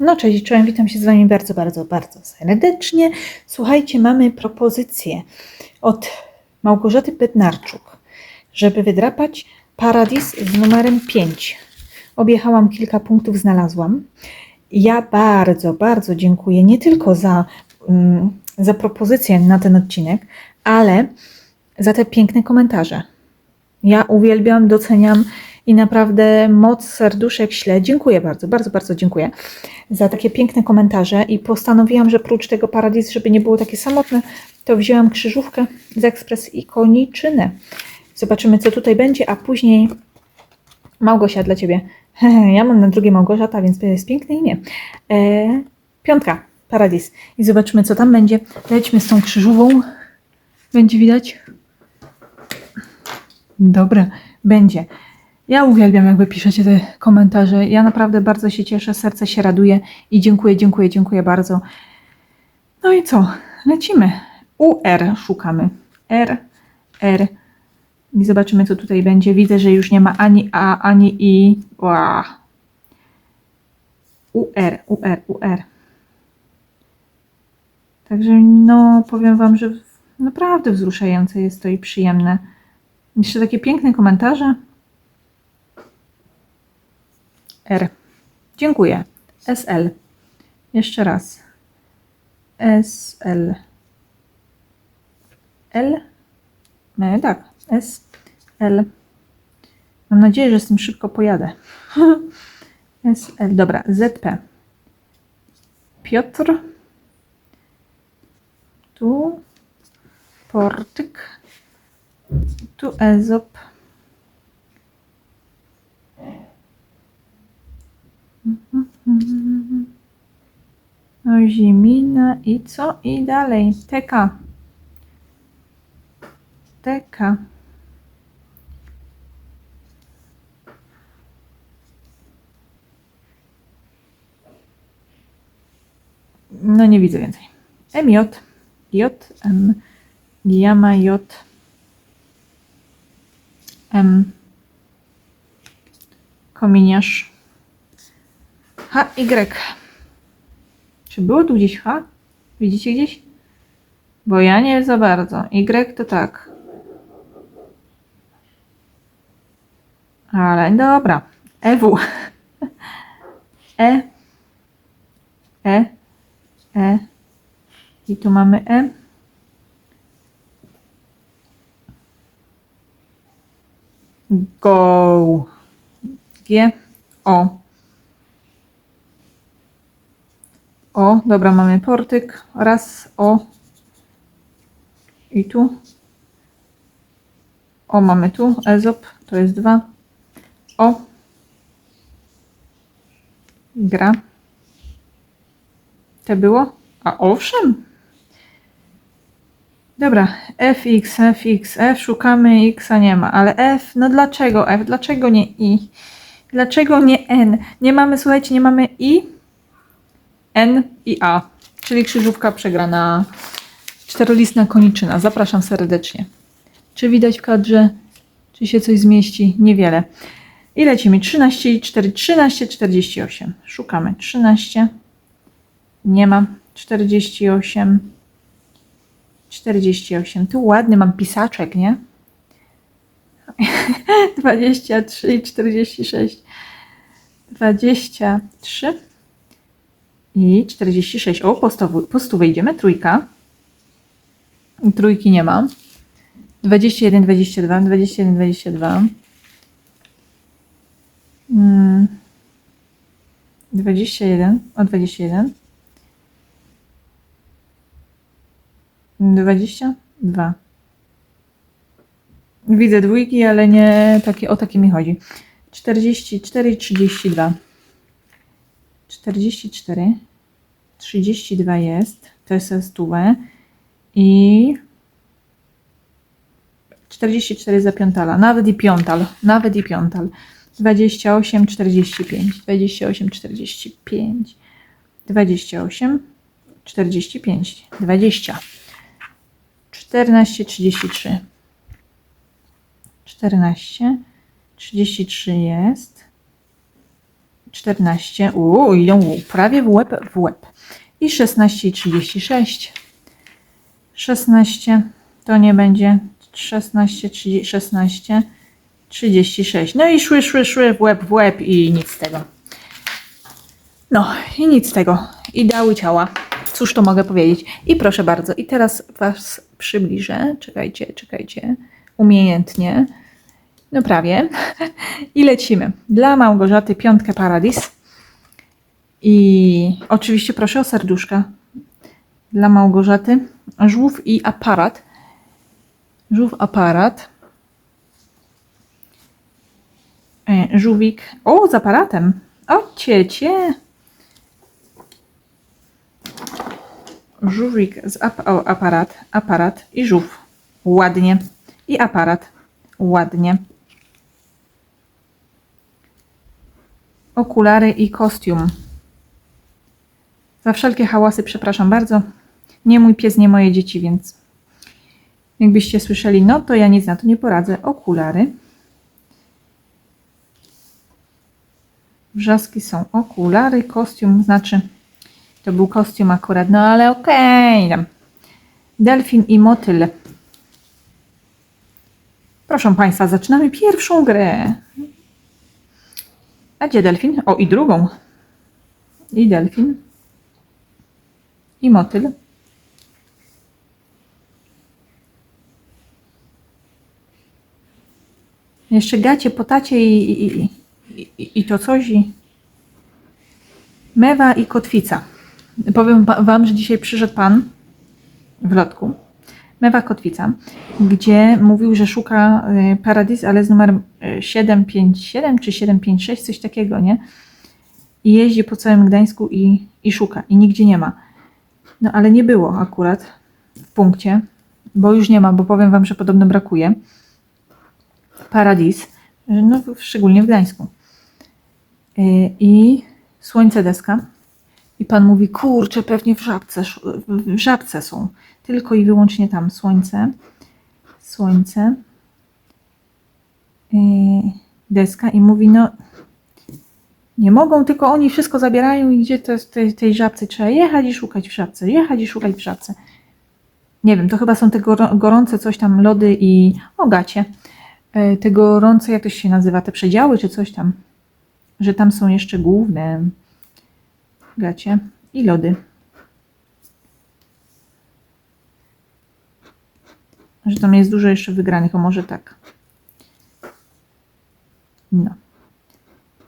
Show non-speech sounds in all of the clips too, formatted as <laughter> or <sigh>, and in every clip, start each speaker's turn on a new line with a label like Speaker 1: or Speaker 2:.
Speaker 1: No cześć, czołem, witam się z Wami bardzo, bardzo, bardzo serdecznie. Słuchajcie, mamy propozycję od Małgorzaty Bednarczuk, żeby wydrapać Paradis z numerem 5. Objechałam kilka punktów, znalazłam. Ja bardzo, bardzo dziękuję nie tylko za, mm, za propozycję na ten odcinek, ale za te piękne komentarze. Ja uwielbiam, doceniam i naprawdę moc serduszek ślę. Dziękuję bardzo, bardzo, bardzo dziękuję za takie piękne komentarze i postanowiłam, że prócz tego Paradis, żeby nie było takie samotne, to wzięłam krzyżówkę z Ekspres i koniczynę. Zobaczymy, co tutaj będzie, a później Małgosia dla Ciebie. <laughs> Ja mam na drugie Małgorzata, więc to jest piękne imię. E, piątka, Paradis. I zobaczymy, co tam będzie. Lećmy z tą krzyżówą. Będzie widać? Dobra, będzie. Ja uwielbiam, jak wy piszecie te komentarze. Ja naprawdę bardzo się cieszę, serce się raduje i dziękuję, dziękuję, dziękuję bardzo. No i co? Lecimy. UR szukamy. R, R. I zobaczymy, co tutaj będzie. Widzę, że już nie ma ani A, ani I. Ła. UR, UR, UR. Także, no, powiem Wam, że naprawdę wzruszające jest to i przyjemne. Jeszcze takie piękne komentarze. R. Dziękuję. SL. Jeszcze raz. SL. L. No, tak. SL. Mam nadzieję, że z tym szybko pojadę. <laughs> SL. Dobra. ZP. Piotr. Tu. Portyk. Tu Ezop. Zimina i co? I dalej. Teka. Teka. No nie widzę więcej. MJ. J. M. Jama J. M. Kominiarz. H, Y. Czy było tu gdzieś H? Widzicie gdzieś? Bo ja nie za bardzo. Y to tak. Ale dobra. EW. <laughs> E. E. E. I tu mamy E. Go. G. O. O, dobra, mamy portyk. Raz, o. I tu. O, mamy tu. Ezop, to jest dwa. O. Gra. Te było? A owszem. Dobra, fx, fx, f szukamy, x a nie ma, ale f, no dlaczego f, dlaczego nie i? Dlaczego nie n? Nie mamy, słuchajcie, nie mamy i, n i a, czyli krzyżówka przegrana, czterolistna koniczyna. Zapraszam serdecznie. Czy widać w kadrze, czy się coś zmieści? Niewiele. I lecimy, 13 i 4, 13, 48. Szukamy, 13, nie ma, 48, 48. Tu ładny mam pisaczek, nie? <laughs> 23 i 46. 23 i 46. O, po stu, po stu wejdziemy. Trójka. Trójki nie ma. 21, 22, 21, 22. Mm. 21, o 21. 22. Widzę dwójki, ale nie takie, o takie mi chodzi. 44 i 32. 44. 32 jest. To jest stówę. I 44 za piątala. Nawet i piątal. Nawet i piątal. 28, 45. 28, 45. 28, 45. 20. 14, 33. 14, 33 jest. 14, uuu, idą prawie w łeb, w łeb. I 16 i 36. 16 to nie będzie 16, 30, 16, 36. No i szły, szły, szły w łeb, w łeb i nic z tego. No i nic z tego. I dały ciała. Cóż to mogę powiedzieć. I proszę bardzo, i teraz Was przybliżę. Czekajcie, czekajcie. Umiejętnie. No prawie. I lecimy. Dla Małgorzaty piątkę Paradis. I oczywiście proszę o serduszka. Dla Małgorzaty żółw i aparat. Żółw, aparat. E, Żółwik. O, z aparatem. O, ciecie. Żółwik z ap o, aparat, aparat i żółw. Ładnie. I aparat. Ładnie. Okulary i kostium. Za wszelkie hałasy przepraszam bardzo. Nie mój pies, nie moje dzieci, więc jakbyście słyszeli, no to ja nic na to nie poradzę. Okulary. Wrzaski są okulary, kostium, znaczy to był kostium akurat, no ale okej. tam. Delfin i motyl. Proszę Państwa, zaczynamy pierwszą grę. A gdzie delfin? O, i drugą. I delfin. I motyl. Jeszcze gacie po tacie i, i, i, i, to coś. I... Mewa i kotwica. Powiem Wam, że dzisiaj przyszedł Pan w lotku. Mewa Kotwica, gdzie mówił, że szuka y, Paradis, ale z numerem y, 757 czy 756, coś takiego, nie? I jeździ po całym Gdańsku i, i szuka. I nigdzie nie ma. No ale nie było akurat w punkcie, bo już nie ma, bo powiem Wam, że podobno brakuje. Paradis, y, no szczególnie w Gdańsku. Y, I słońce deska. I pan mówi, kurczę, pewnie w żabce, w żabce są. Tylko i wyłącznie tam słońce. Słońce. Yy, deska i mówi, no nie mogą, tylko oni wszystko zabierają i gdzie to jest tej, tej żabce? Trzeba jechać i szukać w żabce, jechać i szukać w żabce. Nie wiem, to chyba są te gorące coś tam, lody i o gacie. Yy, te gorące, jak to się nazywa, te przedziały czy coś tam. Że tam są jeszcze główne gacie i lody. Że tam jest dużo jeszcze wygranych, o może tak. No.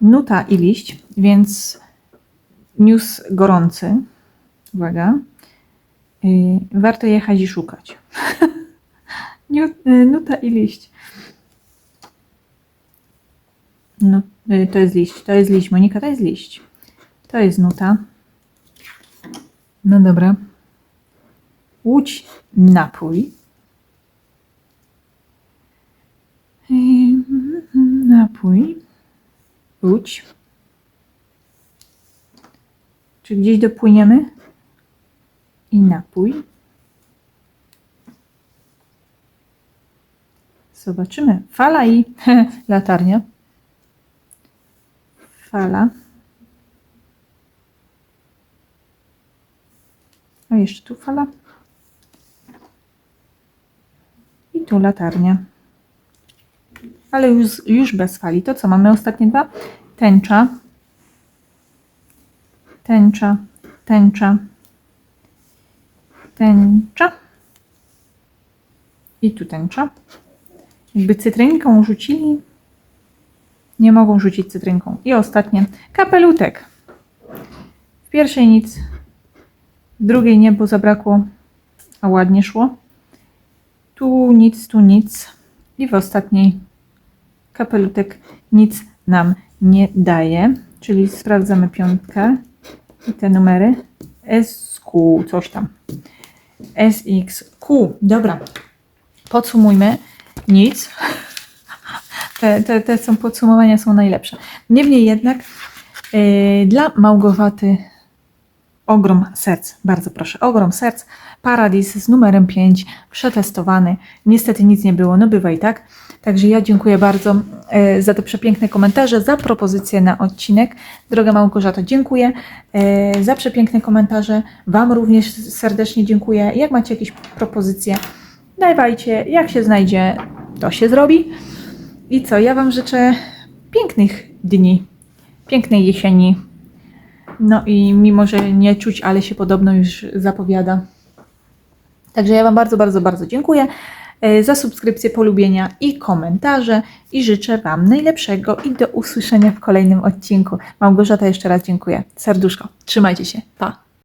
Speaker 1: Nuta i liść, więc news gorący. Uwaga. Yy, warto jechać i szukać. <laughs> Yy, Nuta i liść. No, yy, to jest liść, to jest liść. Monika, to jest liść. To jest nuta. No dobra. Łódź, napój. Napój. Łódź. Czy gdzieś dopłyniemy? I napój. Zobaczymy. Fala i <laughs> latarnia. Fala. A jeszcze tu fala. I tu latarnia. Ale już, już bez fali. To co, mamy ostatnie dwa? Tęcza. Tęcza. Tęcza. Tęcza. I tu tęcza. Jakby cytrynką rzucili, nie mogą rzucić cytrynką. I ostatnie, kapelutek. W pierwszej nic, drugiej nie, bo zabrakło, a ładnie szło. Tu nic, tu nic. I w ostatniej kapelutek nic nam nie daje. Czyli sprawdzamy piątkę i te numery. SQ, coś tam. SXQ. Dobra. Podsumujmy. Nic. <laughs> Te, te, te są podsumowania są najlepsze. Niemniej jednak yy, dla Małgorzaty ogrom serc, bardzo proszę, ogrom serc, Paradis z numerem 5, przetestowany, niestety nic nie było, no bywa i tak, także ja dziękuję bardzo e, za te przepiękne komentarze, za propozycję na odcinek, droga Małgorzato, dziękuję e, za przepiękne komentarze, Wam również serdecznie dziękuję, jak macie jakieś propozycje, dawajcie, jak się znajdzie, to się zrobi. I co, ja Wam życzę pięknych dni, pięknej jesieni, no i mimo, że nie czuć, ale się podobno już zapowiada. Także ja Wam bardzo, bardzo, bardzo dziękuję e, za subskrypcję, polubienia i komentarze i życzę Wam najlepszego i do usłyszenia w kolejnym odcinku. Małgorzata jeszcze raz dziękuję. Serduszko. Trzymajcie się. Pa.